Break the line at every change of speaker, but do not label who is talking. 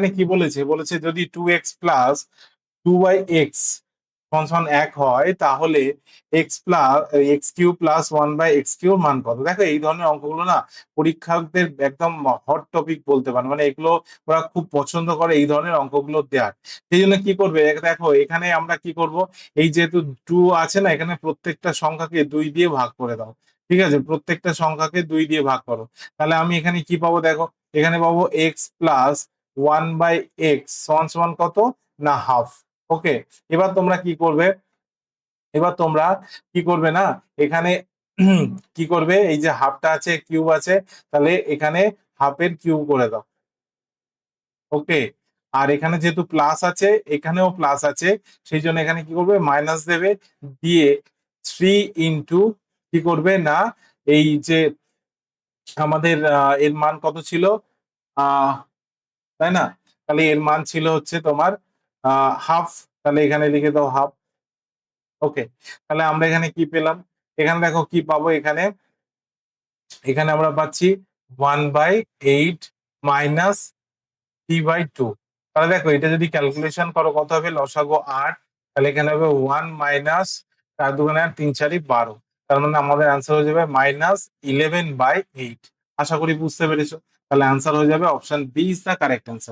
এখানে কি বলেছে? বলেছে যদি two X plus two by X সমান এক হয়, তাহলে X plus X Q plus one by X Q মান কত? দেখো এই ধরনের অঙ্কগুলো না পরীক্ষকদের একদম হট টপিক বলতে পারে। মানে এগুলো ওরা খুব পছন্দ করে এই ধরনের অঙ্কগুলো দেওয়ার সেই জন্য কি করবে? দেখো এখানে আমরা কি করব? এই যেহেতু টু আছে না, এখানে প্রত্যেকটা সংখ্যাকে দুই দিয়ে ভাগ করে দাও। ঠিক আছে? প্রত্যেকটা সংখ্যাকে দুই দিয়ে ভাগ করো। তাহলে আমি এখানে কি পাবো? দেখো, এখানে পাবো X plus one by X সমান সমান কত? না, হাফ। ওকে, এবার তোমরা কি করবে? এবার তোমরা কি করবে না? এখানে কি করবে? এই যে হাফটা আছে, কিউব আছে, তাহলে এখানে হাফের কিউব করে দাও। ওকে, আর এখানে যেহেতু প্লাস আছে, এখানেও প্লাস আছে, সেই জন্য এখানে কি করবে? মাইনাস দেবে। দিয়ে থ্রি ইন্টু কি করবে না? এই যে আমাদের এর মান কত ছিল? আহ তাই না? তাহলে এর মান ছিল হচ্ছে তোমার হাফ তাহলে এখানে লিখে দাও হাফ ওকে তাহলে আমরা এখানে কি পেলাম? এখানে দেখো কি পাবো এখানে? এখানে আমরা পাচ্ছি one by eight minus three by two তাহলে দেখো, এটা যদি ক্যালকুলেশন করো, কত হবে? লসাগো আট, তাহলে এখানে হবে ওয়ান মাইনাস চার দুগুণে আট, তিন চারি বারো। তার মানে আমাদের অ্যান্সার হয়ে যাবে মাইনাস ইলেভেন বাই এইট আশা করি বুঝতে পেরেছ। তাহলে অ্যান্সার হয়ে যাবে option B is the correct answer